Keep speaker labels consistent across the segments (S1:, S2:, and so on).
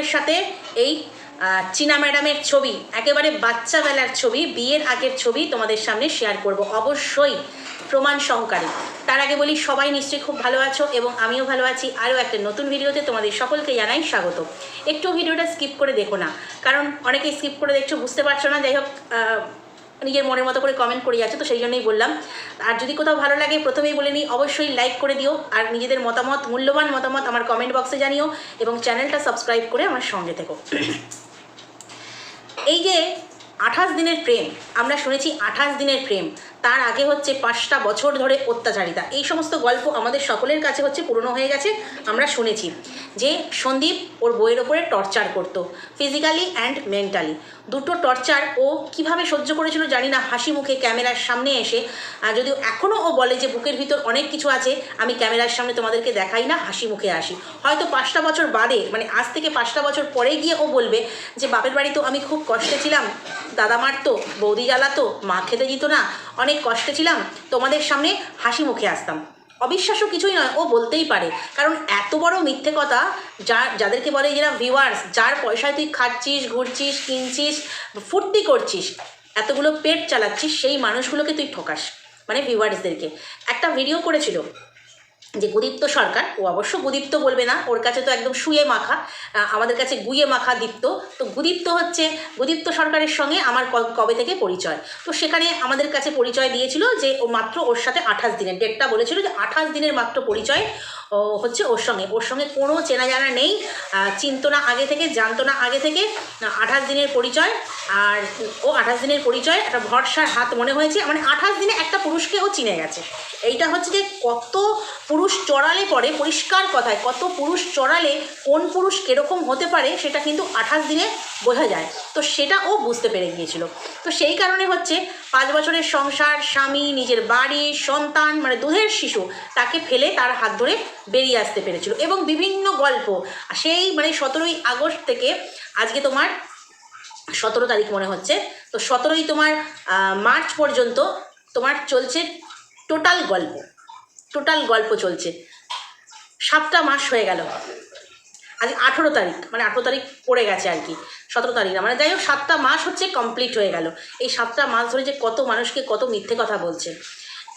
S1: সরকারের সাথে এই চীনা ম্যাডামের ছবি, একেবারে বাচ্চাবেলার ছবি, বিয়ের আগের ছবি তোমাদের সামনে শেয়ার করব। অবশ্যই প্রমাণ সহকারে। তার আগে বলি, সবাই নিশ্চয়ই খুব ভালো আছো এবং আমিও ভালো আছি। আরও একটা নতুন ভিডিওতে তোমাদের সকলকে জানাই স্বাগত। একটু ভিডিওটা স্কিপ করে দেখো না, কারণ অনেকেই স্কিপ করে দেখছ, বুঝতে পারছ না। যাই হোক নিজের মনের মতো করে কমেন্ট করে যাচ্ছে, তো সেই জন্যই বললাম। আর যদি কোথাও ভালো লাগে, প্রথমেই বলে নিই, অবশ্যই লাইক করে দিও। আর নিজেদের মতামত, মূল্যবান মতামত আমার কমেন্ট বক্সে জানিও এবং চ্যানেলটা সাবস্ক্রাইব করে আমার সঙ্গে থেকো। এই যে আঠাশ দিনের প্রেম, আমরা শুনেছি আঠাশ দিনের প্রেম। তার আগে হচ্ছে পাঁচটা বছর ধরে অত্যাচারিতা। এই সমস্ত গল্প আমাদের সকলের কাছে হচ্ছে পুরনো হয়ে গেছে, আমরা শুনেছি। যে সন্দীপ ওর বইয়ের ওপরে টর্চার করতো, ফিজিক্যালি অ্যান্ড মেন্টালি। দুটো টর্চার ও কীভাবে সহ্য করেছিল জানি না, হাসি মুখে ক্যামেরার সামনে এসে যদিও এখনও ও বলে যে বুকের ভিতর অনেক কিছু আছে, আমি ক্যামেরার সামনে তোমাদেরকে দেখাই না, হাসি মুখে আসি। হয়তো পাঁচটা বছর বাদে মানে আজ থেকে পাঁচটা বছর পরে গিয়ে ও বলবে যে, বাপের বাড়ি তো আমি খুব কষ্টে ছিলাম দাদা মারতো বৌদি জ্বালাতো মা খেতে দিত না। অনেক কষ্টে ছিলাম, তোমাদের সামনে হাসি মুখে আসতাম। অবিশ্বাস্য কিছুই নয়, ও বলতেই পারে। কারণ এত বড় মিথ্যে কথা, যা, যাদেরকে বলে যারা ভিউয়ার্স যার পয়সায় তুই খাচ্ছিস, ঘুরছিস, কিনছিস, ফুর্তি করছিস, এতগুলো পেট চালাচ্ছিস, সেই মানুষগুলোকে তুই ঠকাস মানে ভিউয়ার্সদেরকে একটা ভিডিও করেছিল যে গুদীপ্ত সরকার, ও অবশ্য গুদীপ্ত বলবে না, ওর কাছে তো একদম শুয়ে মাখা আমাদের কাছে গুয়ে মাখা দীপ্ত। তো গুদীপ্ত হচ্ছে গুদীপ্ত সরকারের সঙ্গে আমার কবে থেকে পরিচয়? তো সেখানে আমাদের কাছে পরিচয় দিয়েছিল যে ও মাত্র ওর সাথে আঠাশ দিনের, ডেটটা বলেছিল যে আঠাশ দিনের মাত্র পরিচয় ও হচ্ছে ওর সঙ্গে ওর সঙ্গে কোনো চেনা জানা নেই। চিনতো না আগে থেকে, জানতো না আগে থেকে। আঠাশ দিনের পরিচয়। আর ও আঠাশ দিনের পরিচয়, একটা ভরসার হাত মনে হয়েছে। মানে আঠাশ দিনে একটা পুরুষকে ও চিনে গেছে। এইটা হচ্ছে যে কত পুরুষ চড়ালে পরে, পরিষ্কার কথায়, কত পুরুষ চড়ালে কোন পুরুষ কীরকম হতে পারে, সেটা কিন্তু আঠাশ দিনে বোঝা যায়। তো সেটা ও বুঝতে পেরে গিয়েছিল। তো সেই কারণে হচ্ছে পাঁচ বছরের সংসার, স্বামী, নিজের বাড়ি, সন্তান মানে দুধের শিশু, তাকে ফেলে তার হাত ধরে বেরিয়ে আসতে পেরেছিল। এবং বিভিন্ন গল্প সেই মানে সতেরোই আগস্ট থেকে আজকে তোমার সতেরো তারিখ মনে হচ্ছে, তো সতেরোই তোমার মার্চ পর্যন্ত তোমার চলছে টোটাল গল্প টোটাল গল্প চলছে। সাতটা মাস হয়ে গেল। আজ আঠেরো তারিখ মানে আঠেরো তারিখ পড়ে গেছে আর কি, সতেরো তারিখ মানে যাই হোক সাতটা মাস হচ্ছে কমপ্লিট হয়ে গেল। এই সাতটা মাস ধরে যে কত মানুষকে কত মিথ্যে কথা বলছে।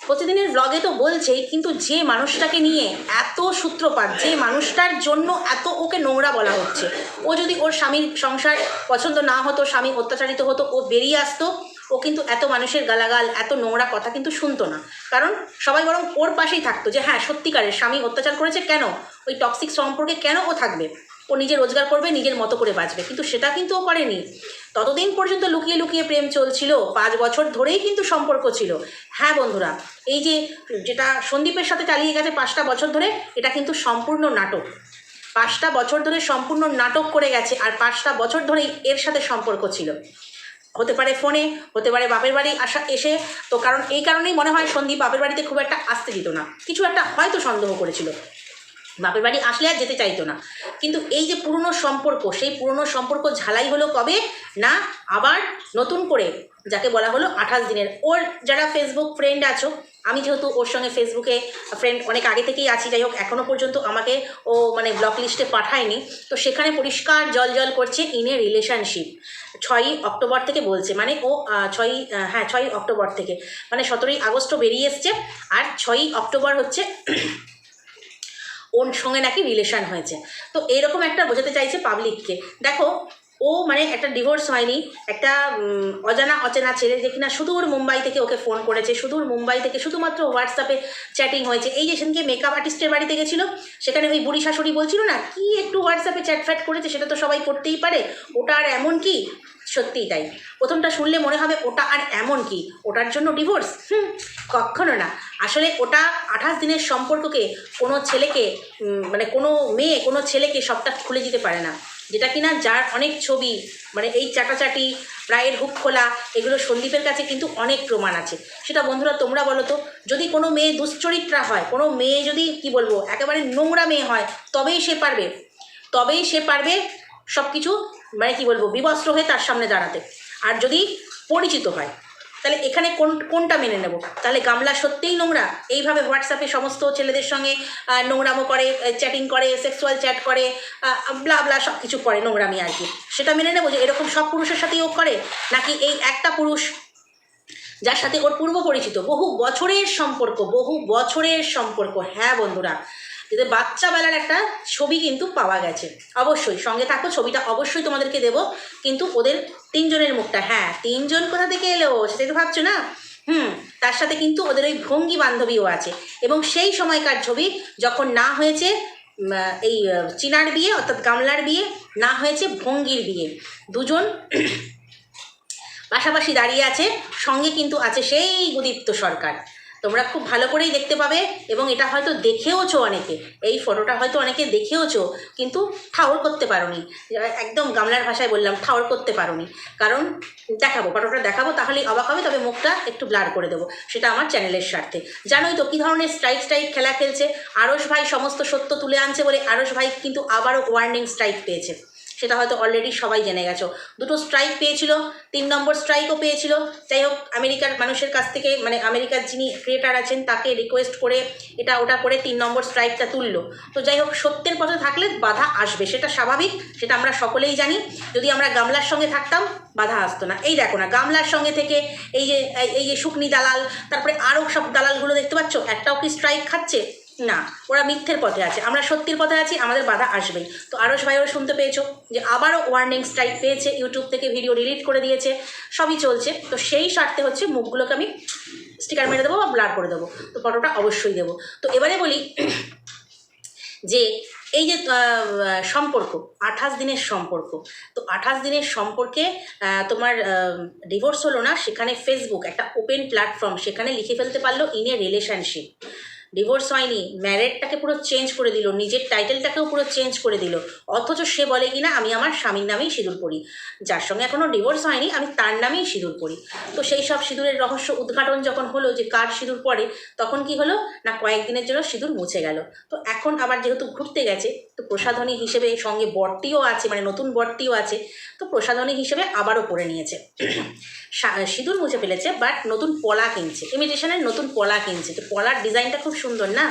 S1: প্রতিদিনের ব্লগে তো বলছেই, কিন্তু যে মানুষটাকে নিয়ে এত সূত্রপাত, যে মানুষটার জন্য এত ওকে নোংরা বলা হচ্ছে, ও যদি ওর স্বামীর সংসার পছন্দ না হতো, স্বামী অত্যাচারিত হতো, ও বেরিয়ে আসতো, ও কিন্তু এত মানুষের গালাগাল, এত নোংরা কথা কিন্তু শুনতো না। কারণ সবাই বরং ওর পাশেই থাকতো যে হ্যাঁ সত্যিকারের স্বামী অত্যাচার করেছে কেন? ওই টক্সিক সম্পর্কে কেন ও থাকবে? ও নিজে রোজগার করবে, নিজের মতো করে বাঁচবে। কিন্তু সেটা কিন্তু ও করেনি। ততদিন পর্যন্ত লুকিয়ে লুকিয়ে প্রেম চলছিল, পাঁচ বছর ধরেই কিন্তু সম্পর্ক ছিল। হ্যাঁ বন্ধুরা, এই যে যেটা সন্দীপের সাথে চালিয়ে গেছে পাঁচটা বছর ধরে, এটা কিন্তু সম্পূর্ণ নাটক। পাঁচটা বছর ধরে সম্পূর্ণ নাটক করে গেছে আর পাঁচটা বছর ধরেই এর সাথে সম্পর্ক ছিল। হতে পারে ফোনে, হতে পারে বাপের বাড়ি আসা, এসে, তো কারণ এই কারণেই মনে হয় সন্দীপ বাপের বাড়িতে খুব একটা আসতে দিত না। কিছু একটা হয়তো সন্দেহ করেছিল। বাপের বাড়ি আসলে আর যেতে চাইতো না। কিন্তু এই যে পুরনো সম্পর্ক, সেই পুরনো সম্পর্ক ঝালাই হলো কবে? না, আবার নতুন করে, যাকে বলা হলো আঠাশ দিনের। ওর যারা ফেসবুক ফ্রেন্ড আছো, আমি যেহেতু ওর সঙ্গে ফেসবুকে ফ্রেন্ড অনেক আগে থেকেই আছি, যাই হোক এখনও পর্যন্ত আমাকে ও মানে ব্লক লিস্টে পাঠায়নি। তো সেখানে পরিষ্কার জল জল করছে ইন এ রিলেশনশিপ ছয়ই অক্টোবর থেকে বলছে মানে ও ছয়ই হ্যাঁ ছয়ই অক্টোবর থেকে। মানে সতেরোই আগস্টও বেরিয়ে এসছে, আর ছয়ই অক্টোবর হচ্ছে ওর সঙ্গে নাকি রিলেশান হয়েছে। তো এরকম একটা বোঝাতে চাইছে পাবলিককে দেখো ও মানে একটা ডিভোর্স হয়নি, একটা অজানা অচেনা ছেলে যে কিনা সুদূর মুম্বাই থেকে ওকে ফোন করেছে, সুদূর মুম্বাই থেকে শুধুমাত্র হোয়াটসঅ্যাপে চ্যাটিং হয়েছে। এই যে সেদিনকে মেকআপ আর্টিস্টের বাড়িতে গেছিল, সেখানে ওই বুড়ি শাশুড়ি বলছিল না, কি একটু হোয়াটসঅ্যাপে চ্যাট ফ্যাট করেছে সেটা তো সবাই করতেই পারে, ওটা আর এমন কি? সত্যিই তাই। প্রথমটা শুনলে মনে হবে ওটা আর এমন কি? ওটার জন্য ডিভোর্স হুম কখনো না। আসলে ওটা আঠাশ দিনের সম্পর্ককে কোনো ছেলেকে মানে কোনো মেয়ে, কোনো ছেলেকে সবটা খুলে দিতে পারে না। যেটা কিনা যার অনেক ছবি মানে এই চাটাচাটি প্রায়ের হুক খোলা, এগুলো সন্দীপের কাছে কিন্তু অনেক প্রমাণ আছে। সেটা বন্ধুরা তোমরা বলো তো, যদি কোনো মেয়ে দুশ্চরিত্রা হয়, কোনো মেয়ে যদি, কি বলব, একেবারে নোংরা মেয়ে হয়, তবেই সে পারবে। তবেই সে পারবে সব কিছু মানে কি বলব, বিবস্ত্র হয়ে তার সামনে দাঁড়াতে। আর যদি পরিচিত হয় তাহলে এখানে কোন, কোনটা মেনে নেব? তাহলে গামলা সত্যিই নোংরা? এইভাবে হোয়াটসঅ্যাপে সমস্ত ছেলেদের সঙ্গে নোংরামো করে চ্যাটিং করে সেক্সুয়াল চ্যাট করে ব্লা ব্লা সব কিছু করে নোংরামি আর কি। সেটা মেনে নেব যে এরকম সব পুরুষের সাথেই ও করে? নাকি এই একটা পুরুষ যার সাথে ওর পূর্ব পরিচিত বহু বছরের সম্পর্ক, বহু বছরের সম্পর্ক? হ্যাঁ বন্ধুরা এদের বাচ্চাবেলার একটা ছবি কিন্তু পাওয়া গেছে। অবশ্যই, সঙ্গে থাকো, ছবিটা অবশ্যই তোমাদেরকে দেবো। কিন্তু ওদের তিনজনের মুখটা হ্যাঁ তিনজন কোথা থেকে এলো সেটাই তো ভাবছ না? হুম, তার সাথে কিন্তু ওদের ওই ভঙ্গি বান্ধবীও আছে। এবং সেই সময়কার ছবি যখন না হয়েছে এই চিনার বিয়ে, অর্থাৎ গামলার বিয়ে, না হয়েছে ভঙ্গির বিয়ে। দুজন পাশাপাশি দাঁড়িয়ে আছে, সঙ্গে কিন্তু আছে সেই উদীপ্ত সরকার। তোমরা খুব ভালো করেই দেখতে পাবে এবং এটা হয়তো দেখেওছো অনেকে। এই ফটোটা হয়তো অনেকে দেখেওছো, কিন্তু ঠাউর করতে পারোনি। একদম গামলার ভাষায় বললাম ঠাউর করতে পারোনি। কারণ দেখাবো, ফটোটা দেখাবো, তাহলেই অবাক হবে, তবে মুখটা একটু ব্লার করে দেবো। সেটা আমার চ্যানেলের স্বার্থে। জানোই তো কী ধরনের স্ট্রাইক স্ট্রাইক খেলা খেলছে। আরস ভাই সমস্ত সত্য তুলে আনছে বলে আরস ভাই কিন্তু আবারও ওয়ার্নিং স্ট্রাইক পেয়েছে। সেটা হয়তো অলরেডি সবাই জেনে গেছো। দুটো স্ট্রাইক পেয়েছিল, তিন নম্বর স্ট্রাইকও পেয়েছিল। যাই হোক আমেরিকার মানুষের কাছ থেকে মানে আমেরিকার যিনি ক্রিয়েটার আছেন, তাকে রিকোয়েস্ট করে এটা, ওটা করে তিন নম্বর স্ট্রাইকটা তুললো। তো যাই হোক সত্যের পথে থাকলে বাধা আসবে, সেটা স্বাভাবিক, সেটা আমরা সকলেই জানি। যদি আমরা গামলার সঙ্গে থাকতাম, বাধা আসতো না। এই দেখো না, গামলার সঙ্গে থেকে এই যে, এই- যে শুকনি দালাল, তারপরে আরও সব দালালগুলো দেখতে পাচ্ছ? একটাও কি স্ট্রাইক খাচ্ছে? না, ওরা মিথ্যের পথে আছে। আমরা সত্যির পথে আছি, আমাদের বাধা আসবেই। তো আরস ভাইও শুনতে পেয়েছ যে আবারও ওয়ার্নিং স্ট্রাইক পেয়েছে ইউটিউব থেকে ভিডিও ডিলিট করে দিয়েছে, সবই চলছে। তো সেই স্বার্থে হচ্ছে মুখগুলোকে আমি স্টিকার মেরে দেবো বা ব্লার করে দেবো। তো ফটোটা অবশ্যই দেবো। তো এবারে বলি যে এই যে সম্পর্ক, আঠাশ দিনের সম্পর্ক, তো আঠাশ দিনের সম্পর্কে তোমার ডিভোর্স হলো না, সেখানে ফেসবুক একটা ওপেন প্ল্যাটফর্ম সেখানে লিখে ফেলতে পারল ইন এ রিলেশনশিপ ডিভোর্স হয়নি ম্যারেডটাকে পুরো চেঞ্জ করে দিল, নিজের টাইটেলটাকেও পুরো চেঞ্জ করে দিল। অথচ সে বলে কিনা, আমি আমার স্বামীর নামেই সিঁদুর পড়ি যার সঙ্গে এখনও ডিভোর্স হয়নি, আমি তার নামেই সিঁদুর পড়ি তো সেই সব সিঁদুরের রহস্য উদ্ঘাটন যখন হলো যে কার সিঁদুর পড়ে তখন কি হলো? না, কয়েকদিনের জন্য সিঁদুর মুছে গেল। তো এখন আবার যেহেতু ঘুরতে গেছে, তো প্রসাধনী হিসেবে সঙ্গে বরটিও আছে মানে নতুন বরটিও আছে, তো প্রসাধনী হিসেবে আবারও পরে নিয়েছে। সিঁদুর মুছে ফেলেছে বাট নতুন পলা কিনছে। ইমিটেশনের নতুন পলা কিনছে। তো পলার ডিজাইনটা খুব সুন্দর না?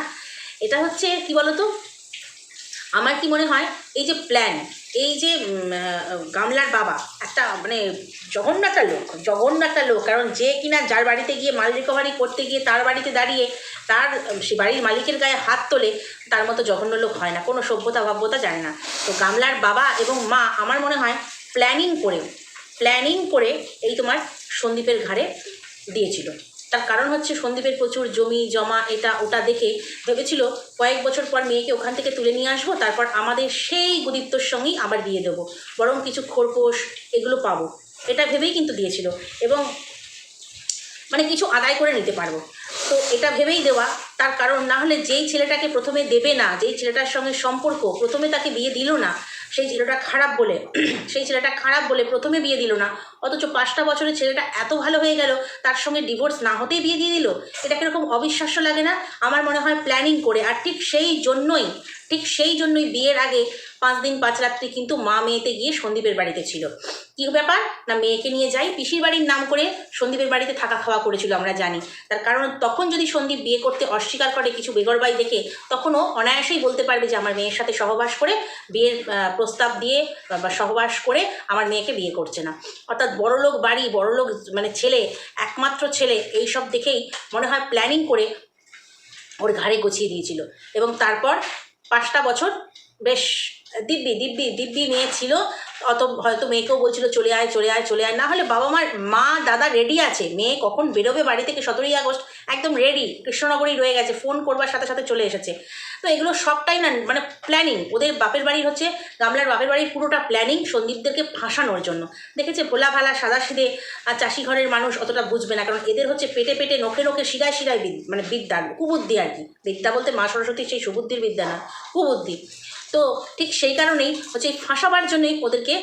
S1: এটা হচ্ছে, কি বলতো? আমার কি মনে হয়, এই যে প্ল্যান এই যে গামলার বাবা, একটা মানে জঘন্য একটা লোক, জঘন্য একটা লোক, কারণ যে কিনা যার বাড়িতে গিয়ে মাল রিকভারি করতে গিয়ে তার বাড়িতে দাঁড়িয়ে তার সে বাড়ির মালিকের গায়ে হাত তোলে, তার মতো জঘন্য লোক হয় না। কোনো সভ্যতা ভাব্যতা জানে না। তো গামলার বাবা এবং মা, আমার মনে হয় প্ল্যানিং করে প্ল্যানিং করে এই তোমার সন্দীপের ঘাড়ে দিয়েছিল। তার কারণ হচ্ছে সন্দীপের প্রচুর জমি, জমা, এটা, ওটা দেখে ভেবেছিল কয়েক বছর পর মেয়েকে ওখান থেকে তুলে নিয়ে আসব, তারপর আমাদের সেই গুদীপ্তর সঙ্গেই আবার দিয়ে দেবো। বরং কিছু খোরপোশ এগুলো পাবো। এটা ভেবেই কিন্তু দিয়েছিল এবং মানে কিছু আদায় করে নিতে পারব। তো এটা ভেবেই দেওয়া, তার কারণ না হলে যেই ছেলেটাকে প্রথমে দেবে না, যেই ছেলেটার সঙ্গে সম্পর্ক, প্রথমে তাকে বিয়ে দিল না সেই ছেলেটা খারাপ বলে, সেই ছেলেটা খারাপ বলে প্রথমে বিয়ে দিল না। অথচ পাঁচটা বছরের ছেলেটা এত ভালো হয়ে গেল, তার সঙ্গে ডিভোর্স না হতেই বিয়ে দিয়ে দিল। এটা কীরকম অবিশ্বাস্য লাগে না? আমার মনে হয় প্ল্যানিং করে, আর ঠিক সেই জন্যই ঠিক সেই জন্যই বিয়ের আগে পাঁচ দিন পাঁচ রাত্রি কিন্তু মা মেয়েতে গিয়ে সন্দীপের বাড়িতে ছিল। কী ব্যাপার? না, মেয়েকে নিয়ে যাই? পিসির বাড়ির নাম করে সন্দীপের বাড়িতে থাকা খাওয়া করেছিল আমরা জানি। তার কারণ তখন যদি সন্দীপ বিয়ে করতে অস্বীকার করে কিছু বেগরবাই দেখে, তখনও অনায়াসেই বলতে পারবে যে আমার মেয়ের সাথে সহবাস করে, বিয়ের প্রস্তাব দিয়ে বা- সহবাস করে আমার মেয়েকে বিয়ে করছে না। অর্থাৎ বড়লোক বাড়ি, বড়লোক মানে ছেলে, একমাত্র ছেলে, এই সব দেখেই মনে হয় প্ল্যানিং করে ওর ঘাড়ে গুছিয়ে দিয়েছিল। এবং তারপর পাঁচটা বছর বেশ দিব্যি দিব্যি দিব্যি মেয়ে ছিল। অত হয়তো মেয়েকেও বলছিল, চলে আয় চলে আয় চলে আয়। না হলে বাবা মার মা, দাদা রেডি আছে। মেয়ে কখন বেরোবে বাড়ি থেকে? সতেরোই আগস্ট, একদম রেডি কৃষ্ণনগরেই রয়ে গেছে। ফোন করবার সাথে সাথে চলে এসেছে। তো এগুলো সবটাই না মানে প্ল্যানিং ওদের বাপের বাড়ি হচ্ছে, গামলার বাপের বাড়ির পুরোটা প্ল্যানিং সন্দীপদেরকে ফাঁসানোর জন্য। দেখেছে, ভোলা ভালা সাদা সিধে আর চাষি ঘরের মানুষ অতটা বুঝবে না। কারণ এদের হচ্ছে পেটে পেটে, নখে নখে, শিরায় শিরায় মানে বিদ্যা, কুবুদ্ধি আর কি। বিদ্যা বলতে মা সরস্বতী সেই সুবুদ্ধির বিদ্যা না, কুবুদ্ধি। তো ঠিক সেই কারণেই হচ্ছে ফাঁসাবার জন্যই ওদেরকে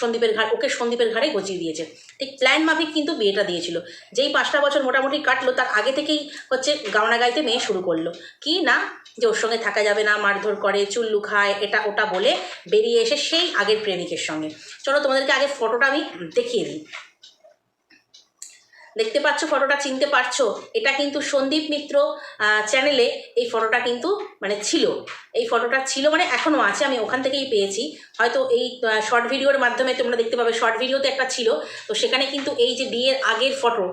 S1: সন্দীপের ঘাট, ওকে সন্দীপের ঘাড়ে গজিয়ে দিয়েছে। ঠিক প্ল্যান মাফিক কিন্তু বিয়েটা দিয়েছিল। যেই পাঁচটা বছর মোটামুটি কাটলো, তার আগে থেকেই হচ্ছে গাওনা গাইতে মেয়ে শুরু করল। কি না? যে ওর সঙ্গে থাকা যাবে না, মারধর করে চুল্লু খায় এটা ওটা বলে বেরিয়ে এসে সেই আগের প্রেমিকের সঙ্গে। চলো তোমাদেরকে আগে ফটোটা আমি দেখিয়ে দিই। দেখতে পাচ্ছ, ফটোটা চিনতে পারছ? এটা কিন্তু সন্দীপ মিত্র চ্যানেলে এই ফটোটা কিন্তু মানে ছিল। এই ফটোটা ছিল মানে এখনও আছে, আমি ওখান থেকেই পেয়েছি। হয়তো এই শর্ট ভিডিওর মাধ্যমে তোমরা দেখতে পাবে শর্ট ভিডিওতে একটা ছিল। তো সেখানে কিন্তু এই যে বিয়ের আগের ফটো,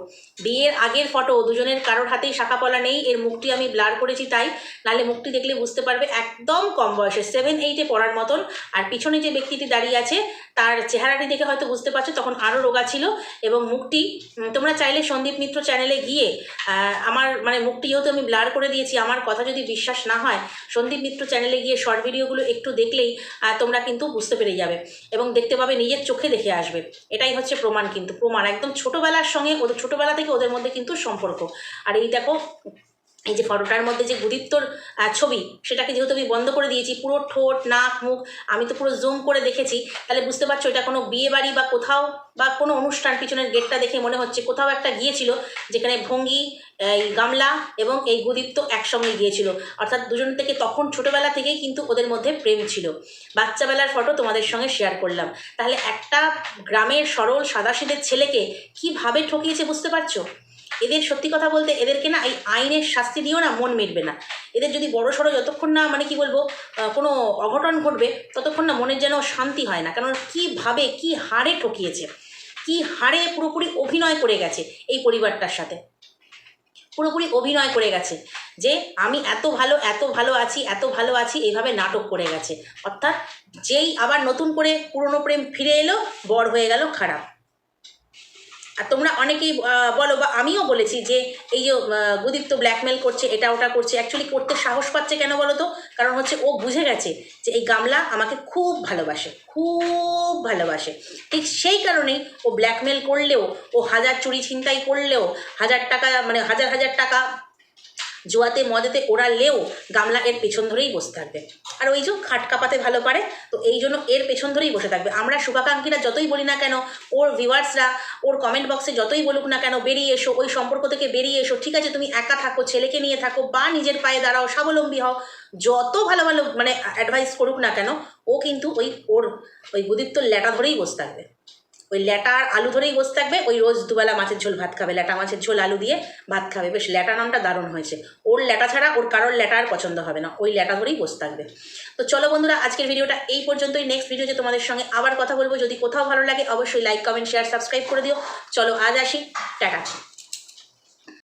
S1: বিয়ের আগের ফটো, দুজনের কারোর হাতেই শাখা পলা নেই, এর মুখটি আমি ব্লার করেছি তাই। নাহলে মুখটি দেখলে বুঝতে পারবে, একদম কম বয়সে সেভেন এইটে পড়ার মতন। আর পিছনে যে ব্যক্তিটি দাঁড়িয়ে আছে, তার চেহারাটি দেখে হয়তো বুঝতে পারছ, তখন আরও রোগা ছিল এবং মুখটি তোমরা চাইলে সন্দীপ মিত্র চ্যানেলে গিয়ে আমার মানে মুখটি যেহেতু আমি ব্লার করে দিয়েছি, আমার কথা যদি বিশ্বাস না হয় সন্দীপ মিত্র চ্যানেলে গিয়ে শর্ট ভিডিওগুলো একটু দেখলেই তোমরা কিন্তু বুঝতে পেরে যাবে এবং দেখতে পাবে নিজের চোখে দেখে আসবে। এটাই হচ্ছে প্রমাণ কিন্তু। প্রমাণ একদম ছোটোবেলার সঙ্গে, ওদের ছোটোবেলা থেকে ওদের মধ্যে কিন্তু সম্পর্ক। আর এই দেখো এই যে ফটোটার মধ্যে যে গুদীপ্তর ছবি, সেটাকে যেহেতু আমি বন্ধ করে দিয়েছি, পুরো ঠোঁট, নাক, মুখ, আমি তো পুরো জুম করে দেখেছি, তাহলে বুঝতে পারছ এটা কোনো বিয়ে বাড়ি বা কোথাও বা কোনো অনুষ্ঠান পিছনের গেটটা দেখে মনে হচ্ছে কোথাও একটা গিয়েছিল, যেখানে ভঙ্গি, এই গামলা এবং এই গুদীপ্ত একসঙ্গে গিয়েছিল। অর্থাৎ দুজন থেকে তখন ছোটোবেলা থেকেই কিন্তু ওদের মধ্যে প্রেম ছিল। বাচ্চাবেলার ফটো তোমাদের সঙ্গে শেয়ার করলাম। তাহলে একটা গ্রামের সরল সাদাসিদের ছেলেকে কীভাবে ঠকিয়েছে বুঝতে পারছ? এদের সত্যি কথা বলতে এদেরকে না এই আইনের শাস্তি দিয়েও না মন মিটবে না। এদের যদি বড় সড়ো যতক্ষণ না মানে কি বলব কোনো অঘটন ঘটবে, ততক্ষণ না মনের যেন শান্তি হয় না। কারণ কীভাবে কি হারে ঠকিয়েছে, কি হারে পুরোপুরি অভিনয় করে গেছে এই পরিবারটার সাথে। পুরোপুরি অভিনয় করে গেছে যে আমি এত ভালো এত ভালো আছি, এত ভালো আছি, এইভাবে নাটক করে গেছে। অর্থাৎ যেই আবার নতুন করে পুরনো প্রেম ফিরে এলো বড় হয়ে গেল খারাপ। আর তোমরা অনেকেই বলো বা আমিও বলেছি যে এই যে গুদীপ্ত ব্ল্যাকমেল করছে, এটা ওটা করছে অ্যাকচুয়ালি করতে সাহস পাচ্ছে কেন বলো তো? কারণ হচ্ছে ও বুঝে গেছে যে এই গামলা আমাকে খুব ভালোবাসে খুব ভালোবাসে। ঠিক সেই কারণেই ও ব্ল্যাকমেল করলেও, ও হাজার চুরি ছিনতাই করলেও, হাজার টাকা মানে হাজার হাজার টাকা জুয়াতে মজাতে ওড়ালেও গামলা এর পেছন ধরেই বসে থাকবে। আর ওই যে খাট কাপাতে ভালো পারে, তো এই জন্য এর পেছন ধরেই বসে থাকবে। আমরা শুভাকাঙ্ক্ষীরা যতই বলি না কেন, ওর ভিউয়ার্সরা, ওর কমেন্ট বক্সে যতই বলুক না কেন, বেরিয়ে এসো, ওই সম্পর্ক থেকে বেরিয়ে এসো, ঠিক আছে, তুমি একা থাকো, ছেলেকে নিয়ে থাকো, বা নিজের পায়ে দাঁড়াও, স্বাবলম্বী হও, যত ভালো ভালো মানে অ্যাডভাইস করুক না কেন, ও কিন্তু ওই ওর, ওই গুদীপ্তর ল্যাটা ধরেই বসে থাকবে। ওই ল্যাটা আর আলু ধরেই বসে থাকবে, ওই রোজ দুবেলা মাছের ঝোল ভাত খাবে। ল্যাটা মাছের ঝোল, আলু দিয়ে ভাত খাবে। বেশ, ল্যাটা নামটা দারুণ হয়েছে। ওর ল্যাটা ছাড়া ওর কারোর ল্যাটা আর পছন্দ হবে না। ওই ল্যাটা ধরেই বসে থাকবে। তো চলো বন্ধুরা, আজকের ভিডিওটা এই পর্যন্তই। নেক্সট ভিডিওতে তোমাদের সঙ্গে আবার কথা বলব। যদি কোথাও ভালো লাগে, অবশ্যই লাইক কমেন্ট শেয়ার সাবস্ক্রাইব করে দিও। চলো, আজ আসি। টাটা।